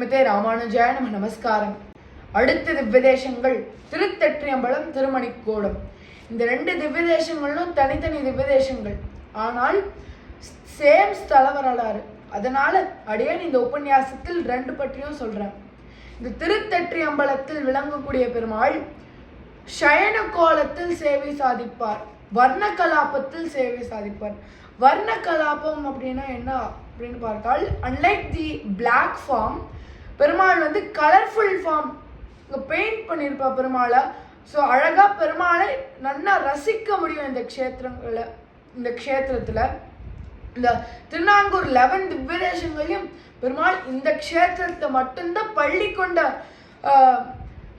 ஸ்ரீமதே ராமானுஜாய நம நமஸ்காரம். அடுத்த திவ்யதேசங்கள் திருத்தற்றியம்பலம் திருமணிக்கோடம். இந்த ரெண்டு திவ்யதேசங்களும் தனித்தனி திவ்யதேசங்கள். ஆனால் சேம் ஸ்தல வரலாறு. அதனால அடியேன் இந்த உபன்யாசத்தில் ரெண்டு பற்றியும் சொல்றேன். இந்த திருத்தெற்றியம்பலத்தில் விளங்கக்கூடிய பெருமாள் சயன கோலத்தில் சேவை சாதிப்பார். வர்ண கலாபத்தில் சேவை சாதிப்பார். வர்ண கலாபம் அப்படின்னா என்ன அப்படின்னு பார்த்தால் unlike the black form Perumal வந்து கலர்ஃபுல் ஃபார்ம் இங்கே பெயிண்ட் பண்ணியிருப்பா பெருமாளை. ஸோ அழகாக பெருமாளை நல்லா ரசிக்க முடியும் இந்த க்ஷேத்திரங்களை இந்த க்ஷேத்திரத்தில். இந்த திருநாங்கூர் லெவன் திவ்யதேசங்களையும் பெருமாள் இந்த க்ஷேத்திரத்தை மட்டும்தான் பள்ளி கொண்ட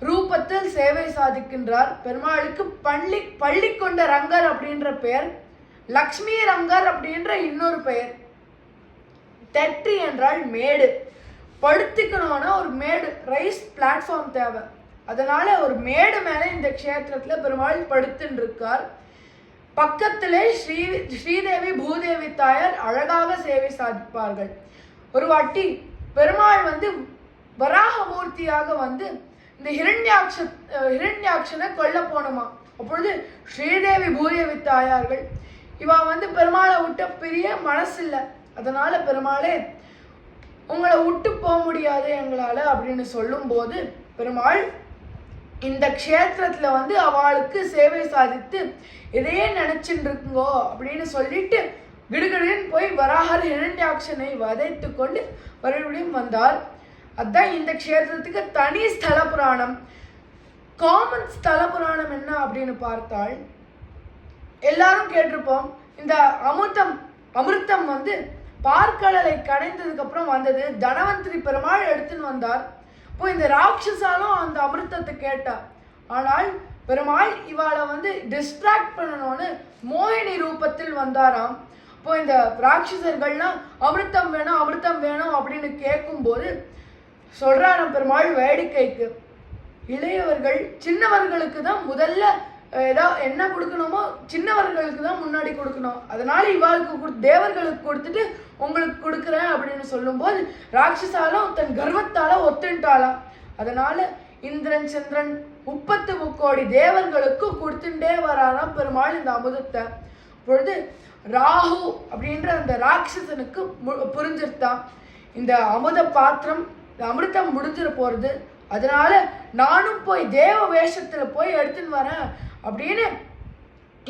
ரூபத்தில் சேவை சாதிக்கின்றார். பெருமாளுக்கு பள்ளி பள்ளி கொண்ட ரங்கர் அப்படின்ற பெயர் லக்ஷ்மி ரங்கர் அப்படின்ற இன்னொரு பெயர். தெற்றி என்றால் மேடு. படுத்துக்கணும்னா ஒரு மேடு ரைஸ் பிளாட்ஃபார்ம் தேவை. அதனால ஒரு மேடு மேலே இந்த க்ஷேத்திரத்தில் பெருமாள் படுத்துன்னு இருக்கார் பக்கத்திலே ஸ்ரீ ஸ்ரீதேவி பூதேவி தாயார் அழகாக சேவை சாதிப்பார்கள். ஒரு வாட்டி பெருமாள் வந்து வராக மூர்த்தியாக வந்து இந்த ஹிரண்யாட்ச ஹிரண்யாட்சனை கொல்ல போனோமா. அப்பொழுது ஸ்ரீதேவி பூதேவி தாயார்கள் இவன் வந்து பெருமாளை விட்ட பெரிய மனசில்லை. அதனால பெருமாளே உங்களை விட்டு போக முடியாது எங்களால் அப்படின்னு சொல்லும்போது பெருமாள் இந்த க்ஷேத்திரத்தில் வந்து அவளுக்கு சேவை சாதித்து இதையே நினச்சின்னு இருக்குங்கோ அப்படின்னு சொல்லிட்டு கிடுகிடுன்னு போய் வராகர் இரண்யாட்சனை வதைத்து கொண்டு மறுபடியும் வந்தார். அதான் இந்த க்ஷேத்திரத்துக்கு தனி ஸ்தல புராணம். காமன் ஸ்தல புராணம் என்ன அப்படின்னு பார்த்தால் எல்லாரும் கேட்டிருப்போம் இந்த அமிர்தம் அமிர்தம் வந்து பார்க்கடலை கடைந்ததுக்கு அப்புறம் வந்தது. தனவந்திரி பெருமாள் எடுத்துன்னு வந்தார். இப்போ இந்த ராட்சசாலும் அந்த அமிர்தத்தை கேட்டா. ஆனால் பெருமாள் இவாளை வந்து டிஸ்ட்ராக்ட் பண்ணணும்னு மோகினி ரூபத்தில் வந்தாராம். இப்போ இந்த ராட்சசர்கள்லாம் அமிர்தம் வேணும் அமிர்தம் வேணும் அப்படின்னு கேட்கும்போது சொல்றாராம் பெருமாள் வேடிக்கைக்கு. இளையவர்கள் சின்னவர்களுக்கு தான் முதல்ல ஏதோ என்ன கொடுக்கணுமோ சின்னவர்களுக்கு தான் முன்னாடி கொடுக்கணும். அதனால இவாளுக்கு கொடு தேவர்களுக்கு கொடுத்துட்டு உங்களுக்கு கொடுக்குறேன் அப்படின்னு சொல்லும்போது ராட்சசாலும் தன் கர்வத்தால ஒத்துண்டாளாம் அதனால இந்திரன் சந்திரன் முப்பத்து முக்கோடி தேவர்களுக்கும் கொடுத்துட்டே வராராம் பெருமாள் இந்த அமுதத்தை. பொழுது ராகு அப்படின்ற அந்த ராட்சசனுக்கு மு- புரிஞ்சிருத்தான் இந்த அமுத பாத்திரம் இந்த அமிர்தம் முடிஞ்சிட போறது. அதனால நானும் போய் தேவ வேஷத்துல போய் எடுத்துன்னு வரேன். அப்படின்னு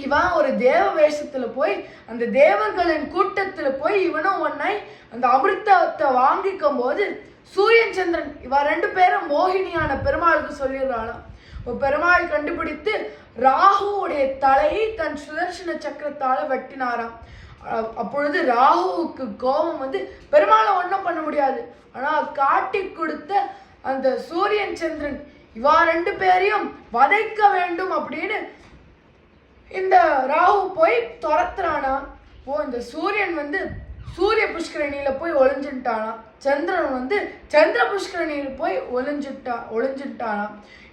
இவன் ஒரு தேவ வேஷத்துல போய் அந்த தேவர்களின் கூட்டத்துல போய் இவனும் ஒன்னாய் அந்த அமிர்தத்தை வாங்கிக்கும் போது சூரியன் சந்திரன் இவன் ரெண்டு பேரும் மோகினியான பெருமாளுக்கு சொல்லிடுறாளாம். இப்போ பெருமாள் கண்டுபிடித்து ராகுவுடைய தலையை தன் சுதர்சன சக்கரத்தால வெட்டினாராம். அப்பொழுது ராகுவுக்கு கோபம் வந்து பெருமாளை ஒன்றும் பண்ண முடியாது. ஆனால் காட்டி கொடுத்த அந்த சூரியன் சந்திரன் இவா ரெண்டு பேரையும் வதைக்க வேண்டும் அப்படின்னு இந்த ராகு போய் துரத்துறானா? ஓ இந்த சூரியன் வந்து சூரிய புஷ்கரணியில் போய் ஒளிஞ்சுட்டானா? சந்திரன் வந்து சந்திர புஷ்கரணியில் போய் ஒளிஞ்சுட்டா ஒளிஞ்சுட்டானா?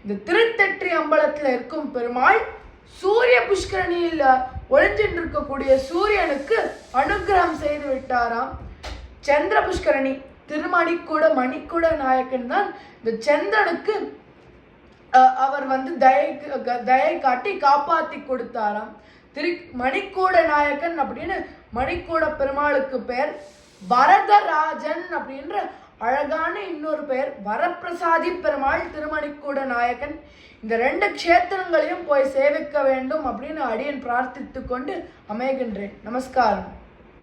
இந்த திருத்தெற்றி அம்பலத்தில் இருக்கும் பெருமாள் சூரிய புஷ்கரணியில் ஒளிஞ்சிட்டு இருக்கக்கூடிய சூரியனுக்கு அனுக்கிரகம் செய்து விட்டாராம். சந்திர புஷ்கரணி திருமணிக்கூட மணிக்கூட நாயக்கன் தான் இந்த சந்திரனுக்கு அவர் வந்து தயை க- தயை காட்டி காப்பாத்தி கொடுத்தாராம். திரு மணிக்கூட நாயக்கன் அப்படின்னு மணிக்கூட பெருமாளுக்கு பெயர் வரதராஜன் அப்படின்ற அழகான இன்னொரு பெயர் வரப்பிரசாதி பெருமாள் திருமணிக்கூட நாயக்கன். இந்த ரெண்டு க்ஷேத்திரங்களையும் போய் சேவிக்க வேண்டும் அப்படின்னு அடியன் பிரார்த்தித்து கொண்டு அமைகின்றேன். நமஸ்காரம்.